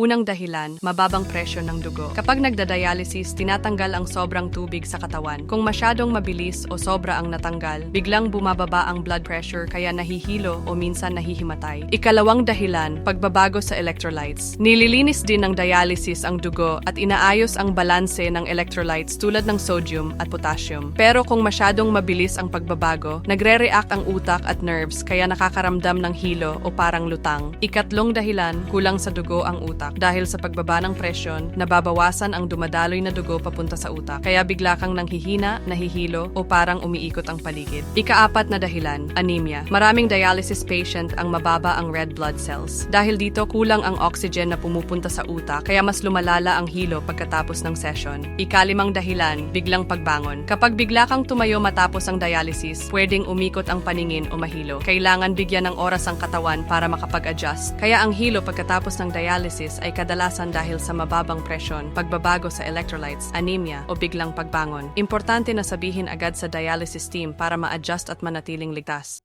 Unang dahilan, mababang presyo ng dugo. Kapag nagdadialysis, tinatanggal ang sobrang tubig sa katawan. Kung masyadong mabilis o sobra ang natanggal, biglang bumababa ang blood pressure kaya nahihilo o minsan nahihimatay. Ikalawang dahilan, pagbabago sa electrolytes. Nililinis din ng dialysis ang dugo at inaayos ang balanse ng electrolytes tulad ng sodium at potassium. Pero kung masyadong mabilis ang pagbabago, nagre-react ang utak at nerves kaya nakakaramdam ng hilo o parang lutang. Ikatlong dahilan, kulang sa dugo ang utak. Dahil sa pagbaba ng presyon, nababawasan ang dumadaloy na dugo papunta sa utak. Kaya bigla kang nanghihina, nahihilo o parang umiikot ang paligid. Ikaapat na dahilan, anemia. Maraming dialysis patient ang mababa ang red blood cells. Dahil dito kulang ang oxygen na pumupunta sa utak kaya mas lumalala ang hilo pagkatapos ng session. Ikalimang dahilan, biglang pagbangon. Kapag bigla kang tumayo matapos ang dialysis, pwedeng umikot ang paningin o mahilo. Kailangan bigyan ng oras ang katawan para makapag-adjust. Kaya ang hilo pagkatapos ng dialysis ay kadalasan dahil sa mababang presyon, pagbabago sa electrolytes, anemia o biglang pagbangon. Importante na sabihin agad sa dialysis team para ma-adjust at manatiling ligtas.